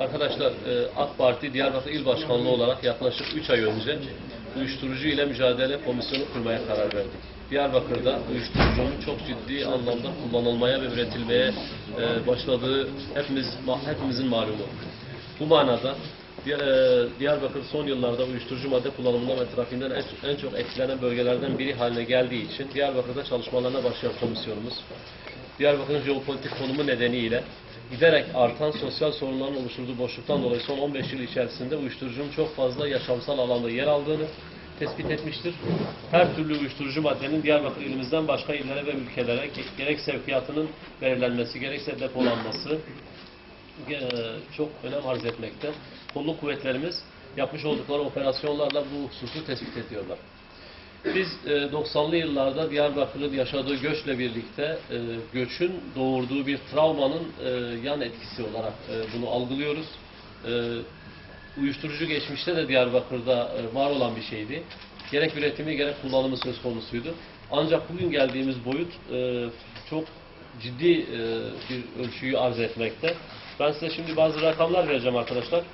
Arkadaşlar e, AK Parti Diyarbakır İl Başkanlığı olarak yaklaşık 3 ay önce uyuşturucu ile mücadele komisyonu kurmaya karar verdik. Diyarbakır'da uyuşturucunun çok ciddi anlamda kullanılmaya ve üretilmeye e, başladığı hepimiz hepimizin malumu. Bu manada e, Diyarbakır son yıllarda uyuşturucu madde kullanımından ve trafiğinden en, en çok etkilenen bölgelerden biri haline geldiği için Diyarbakır'da çalışmalarına başlayan komisyonumuz Diyarbakır'ın jeopolitik konumu nedeniyle giderek artan sosyal sorunların oluşturduğu boşluktan dolayı son 15 yıl içerisinde uyuşturucunun çok fazla yaşamsal alanda yer aldığını tespit etmiştir. Her türlü uyuşturucu maddenin Diyarbakır ilimizden başka illere ve ülkelere ge- gerek sevkiyatının belirlenmesi, gerekse depolanması e, çok önem arz etmekte. Kolluk kuvvetlerimiz yapmış oldukları operasyonlarla bu hususu tespit ediyorlar. Biz e, 90'lı yıllarda Diyarbakır'ın yaşadığı göçle birlikte e, göçün doğurduğu bir travmanın e, yan etkisi olarak e, bunu algılıyoruz. E, uyuşturucu geçmişte de Diyarbakır'da e, var olan bir şeydi. Gerek üretimi gerek kullanımı söz konusuydu. Ancak bugün geldiğimiz boyut e, çok ciddi e, bir ölçüyü arz etmekte. Ben size şimdi bazı rakamlar vereceğim arkadaşlar.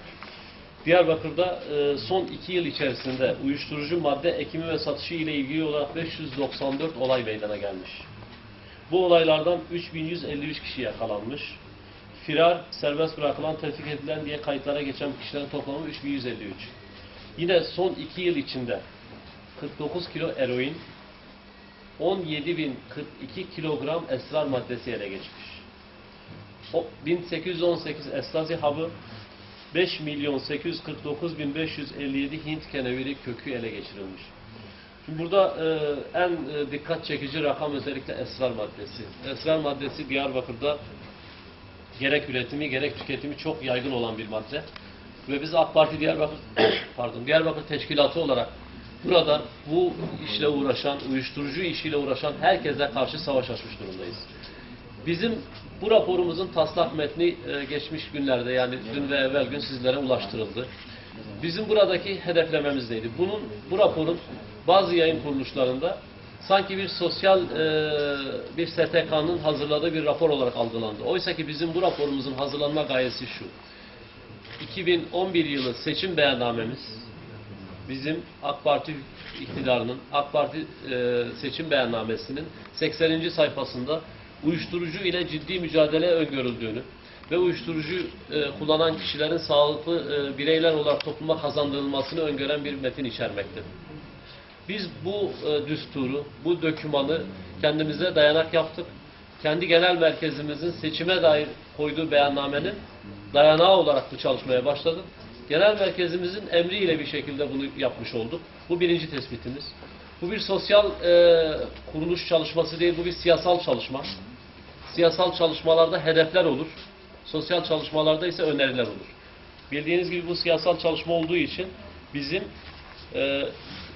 Diyarbakır'da e, son iki yıl içerisinde uyuşturucu madde ekimi ve satışı ile ilgili olarak 594 olay meydana gelmiş. Bu olaylardan 3153 kişi yakalanmış. Firar, serbest bırakılan, tevfik edilen diye kayıtlara geçen kişilerin toplamı 3153. Yine son iki yıl içinde 49 kilo eroin, 17.042 kilogram esrar maddesi ele geçmiş. O 1818 estasi hapı 5 milyon 849 bin 557 Hint keneviri kökü ele geçirilmiş. Şimdi burada e, en e, dikkat çekici rakam özellikle esrar maddesi. Esrar maddesi Diyarbakır'da gerek üretimi gerek tüketimi çok yaygın olan bir madde. Ve biz AK Parti Diyarbakır pardon Diyarbakır Teşkilatı olarak burada bu işle uğraşan, uyuşturucu işiyle uğraşan herkese karşı savaş açmış durumdayız. Bizim bu raporumuzun taslak metni e, geçmiş günlerde yani dün ve evvel gün sizlere ulaştırıldı. Bizim buradaki hedeflememiz neydi? Bunun, bu raporun bazı yayın kuruluşlarında sanki bir sosyal e, bir STK'nın hazırladığı bir rapor olarak algılandı. Oysa ki bizim bu raporumuzun hazırlanma gayesi şu. 2011 yılı seçim beyannamemiz bizim AK Parti iktidarının AK Parti e, seçim beyannamesinin 80. sayfasında uyuşturucu ile ciddi mücadele öngörüldüğünü ve uyuşturucu e, kullanan kişilerin sağlıklı e, bireyler olarak topluma kazandırılmasını öngören bir metin içermektedir. Biz bu e, düsturu, bu dökümanı kendimize dayanak yaptık. Kendi genel merkezimizin seçime dair koyduğu beyannamenin dayanağı olarak bu çalışmaya başladık. Genel merkezimizin emriyle bir şekilde bunu yapmış olduk. Bu birinci tespitimiz. Bu bir sosyal e, kuruluş çalışması değil, bu bir siyasal çalışma. Siyasal çalışmalarda hedefler olur. Sosyal çalışmalarda ise öneriler olur. Bildiğiniz gibi bu siyasal çalışma olduğu için bizim e,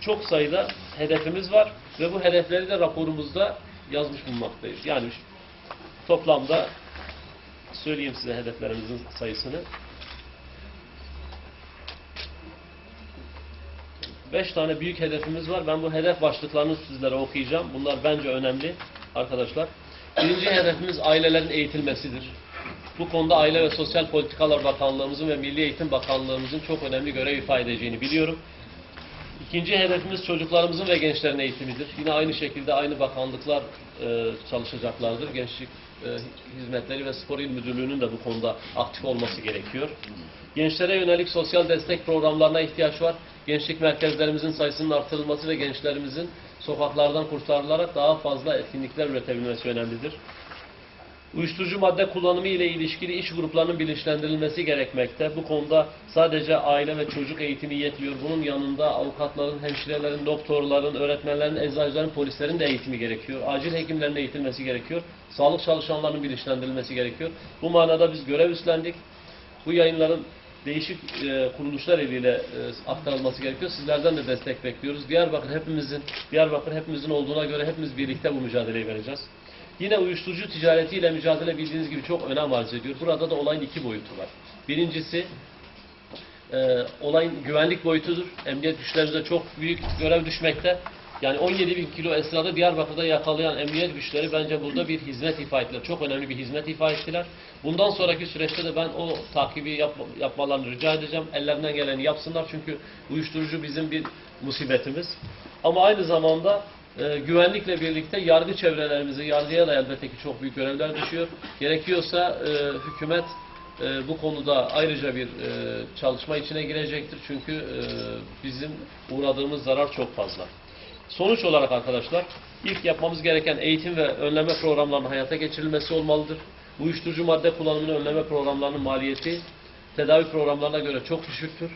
çok sayıda hedefimiz var ve bu hedefleri de raporumuzda yazmış bulunmaktayız. Yani toplamda söyleyeyim size hedeflerimizin sayısını. Beş tane büyük hedefimiz var. Ben bu hedef başlıklarını sizlere okuyacağım. Bunlar bence önemli arkadaşlar. Birinci hedefimiz ailelerin eğitilmesidir. Bu konuda Aile ve Sosyal Politikalar Bakanlığımızın ve Milli Eğitim Bakanlığımızın çok önemli görev ifade edeceğini biliyorum. İkinci hedefimiz çocuklarımızın ve gençlerin eğitimidir. Yine aynı şekilde aynı bakanlıklar e, çalışacaklardır. Gençlik e, Hizmetleri ve Spor İl Müdürlüğü'nün de bu konuda aktif olması gerekiyor. Gençlere yönelik sosyal destek programlarına ihtiyaç var. Gençlik merkezlerimizin sayısının artırılması ve gençlerimizin sokaklardan kurtarılarak daha fazla etkinlikler üretebilmesi önemlidir. Uyuşturucu madde kullanımı ile ilişkili iş gruplarının bilinçlendirilmesi gerekmekte. Bu konuda sadece aile ve çocuk eğitimi yetmiyor. Bunun yanında avukatların, hemşirelerin, doktorların, öğretmenlerin, eczacıların, polislerin de eğitimi gerekiyor. Acil hekimlerin de eğitilmesi gerekiyor. Sağlık çalışanlarının bilinçlendirilmesi gerekiyor. Bu manada biz görev üstlendik. Bu yayınların değişik e, kuruluşlar eliyle e, aktarılması gerekiyor. Sizlerden de destek bekliyoruz. Diyarbakır hepimizin, Diyarbakır hepimizin olduğuna göre hepimiz birlikte bu mücadeleyi vereceğiz. Yine uyuşturucu ticaretiyle mücadele bildiğiniz gibi çok önem arz ediyor. Burada da olayın iki boyutu var. Birincisi e, olayın güvenlik boyutudur. Emniyet güçlerimize çok büyük görev düşmekte. Yani 17 bin kilo esrarı Diyarbakır'da yakalayan emniyet güçleri bence burada bir hizmet ifa ettiler. Çok önemli bir hizmet ifa ettiler. Bundan sonraki süreçte de ben o takibi yapma- yapmalarını rica edeceğim. Ellerinden geleni yapsınlar çünkü uyuşturucu bizim bir musibetimiz. Ama aynı zamanda e, güvenlikle birlikte yargı çevrelerimizi, yargıya da elbette ki çok büyük görevler düşüyor. Gerekiyorsa e, hükümet e, bu konuda ayrıca bir e, çalışma içine girecektir. Çünkü e, bizim uğradığımız zarar çok fazla. Sonuç olarak arkadaşlar ilk yapmamız gereken eğitim ve önleme programlarının hayata geçirilmesi olmalıdır. Uyuşturucu madde kullanımını önleme programlarının maliyeti tedavi programlarına göre çok düşüktür.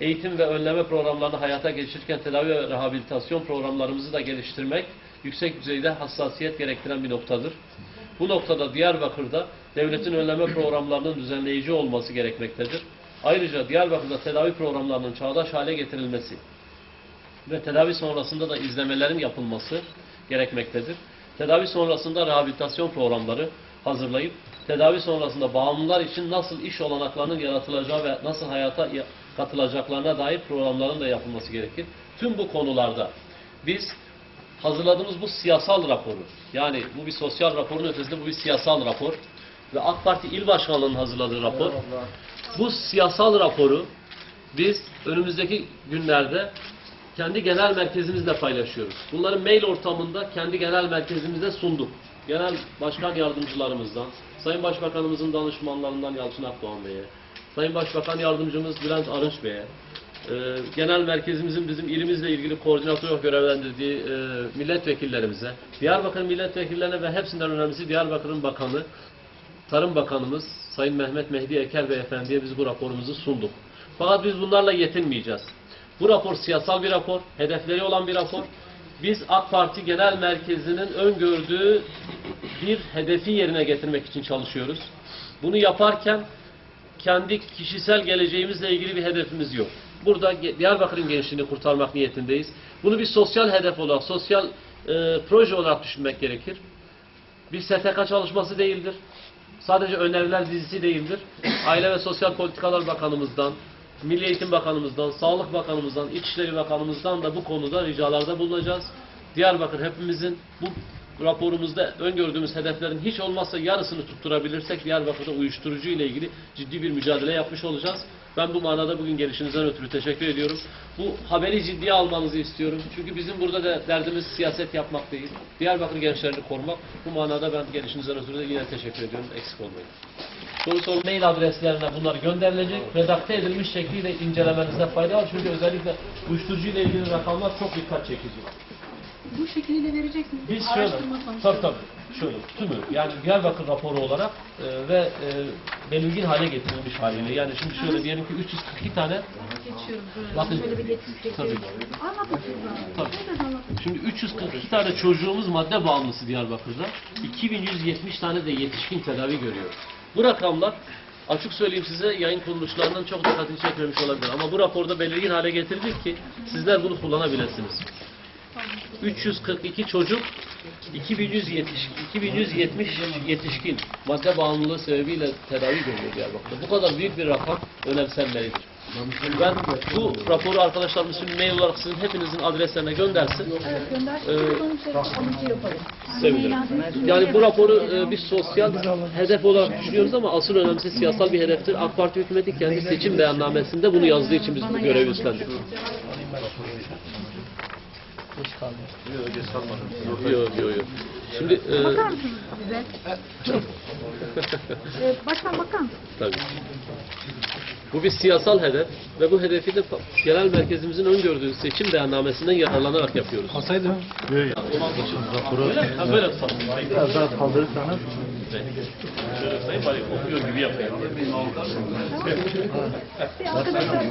Eğitim ve önleme programlarını hayata geçirirken tedavi ve rehabilitasyon programlarımızı da geliştirmek yüksek düzeyde hassasiyet gerektiren bir noktadır. Bu noktada Diyarbakır'da devletin önleme programlarının düzenleyici olması gerekmektedir. Ayrıca Diyarbakır'da tedavi programlarının çağdaş hale getirilmesi ve tedavi sonrasında da izlemelerin yapılması gerekmektedir. Tedavi sonrasında rehabilitasyon programları hazırlayıp tedavi sonrasında bağımlılar için nasıl iş olanaklarının yaratılacağı ve nasıl hayata ya- katılacaklarına dair programların da yapılması gerekir. Tüm bu konularda biz hazırladığımız bu siyasal raporu, yani bu bir sosyal raporun ötesinde bu bir siyasal rapor ve AK Parti İl Başkanlığı'nın hazırladığı rapor. Bu siyasal raporu biz önümüzdeki günlerde kendi genel merkezimizle paylaşıyoruz. Bunları mail ortamında kendi genel merkezimize sunduk. Genel başkan yardımcılarımızdan, Sayın Başbakanımızın danışmanlarından Yalçın Akdoğan Bey'e, Sayın Başbakan Yardımcımız Bülent Arınç Bey'e, e, genel merkezimizin bizim ilimizle ilgili koordinatör görevlendirdiği e, milletvekillerimize, Diyarbakır milletvekillerine ve hepsinden önemlisi Diyarbakır'ın bakanı, Tarım Bakanımız Sayın Mehmet Mehdi Eker Beyefendi'ye biz bu raporumuzu sunduk. Fakat biz bunlarla yetinmeyeceğiz. Bu rapor siyasal bir rapor, hedefleri olan bir rapor. Biz AK Parti Genel Merkezi'nin öngördüğü bir hedefi yerine getirmek için çalışıyoruz. Bunu yaparken kendi kişisel geleceğimizle ilgili bir hedefimiz yok. Burada Diyarbakır'ın gençliğini kurtarmak niyetindeyiz. Bunu bir sosyal hedef olarak, sosyal e, proje olarak düşünmek gerekir. Bir STK çalışması değildir. Sadece öneriler dizisi değildir. Aile ve Sosyal Politikalar Bakanımızdan, Milli Eğitim Bakanımızdan, Sağlık Bakanımızdan, İçişleri Bakanımızdan da bu konuda ricalarda bulunacağız. Diyarbakır hepimizin bu raporumuzda öngördüğümüz hedeflerin hiç olmazsa yarısını tutturabilirsek Diyarbakır'da uyuşturucu ile ilgili ciddi bir mücadele yapmış olacağız. Ben bu manada bugün gelişinizden ötürü teşekkür ediyorum. Bu haberi ciddiye almanızı istiyorum. Çünkü bizim burada da derdimiz siyaset yapmak değil. Diyarbakır gençlerini korumak. Bu manada ben gelişinizden ötürü de yine teşekkür ediyorum. Eksik olmayın. Soru mail adreslerine bunlar gönderilecek. Redakte edilmiş şekliyle incelemenizde fayda var. Çünkü özellikle uyuşturucu ile ilgili rakamlar çok dikkat çekici. Bu şekliyle vereceksiniz. Biz şöyle, tabii tabii, şöyle tümü yani Diyarbakır raporu olarak e, ve e, belirgin hale getirilmiş haliyle. Yani şimdi şöyle diyelim ki 342 tane, Geçiyorum. Bakın. Şöyle bir yetmiş Tabii. Anlatın. Tabii. Anlatın. şimdi 342 tane çocuğumuz madde bağımlısı Diyarbakır'da. 2170 tane de yetişkin tedavi görüyor. Bu rakamlar açık söyleyeyim size yayın kuruluşlarından çok dikkatini çekmemiş olabilir. Ama bu raporda belirgin hale getirdik ki sizler bunu kullanabilirsiniz. 342 çocuk 2170 2170 yetişkin madde bağımlılığı sebebiyle tedavi görüyor Diyarbakır'da. Bu kadar büyük bir rakam önemsenmelidir. Ben bu raporu arkadaşlarımız şimdi mail olarak sizin hepinizin adreslerine göndersin. Evet gönder. Ee, onun. Sevinirim. Yani bu raporu e, biz sosyal hedef olarak düşünüyoruz ama asıl önemlisi siyasal bir hedeftir. AK Parti hükümeti kendi seçim beyannamesinde bunu yazdığı için biz bu görevi üstlendik. Yok yok yok. Şimdi e, Bakar mısınız bize? Ee, başkan bakar tabii. Bu bir siyasal hedef ve bu hedefi de genel merkezimizin öngördüğü seçim beyannamesinden yararlanarak yapıyoruz. Ha, böyle biraz daha kaldırırsanız Şöyle sayayım bari okuyor gibi yapayım. Arkadaşlar?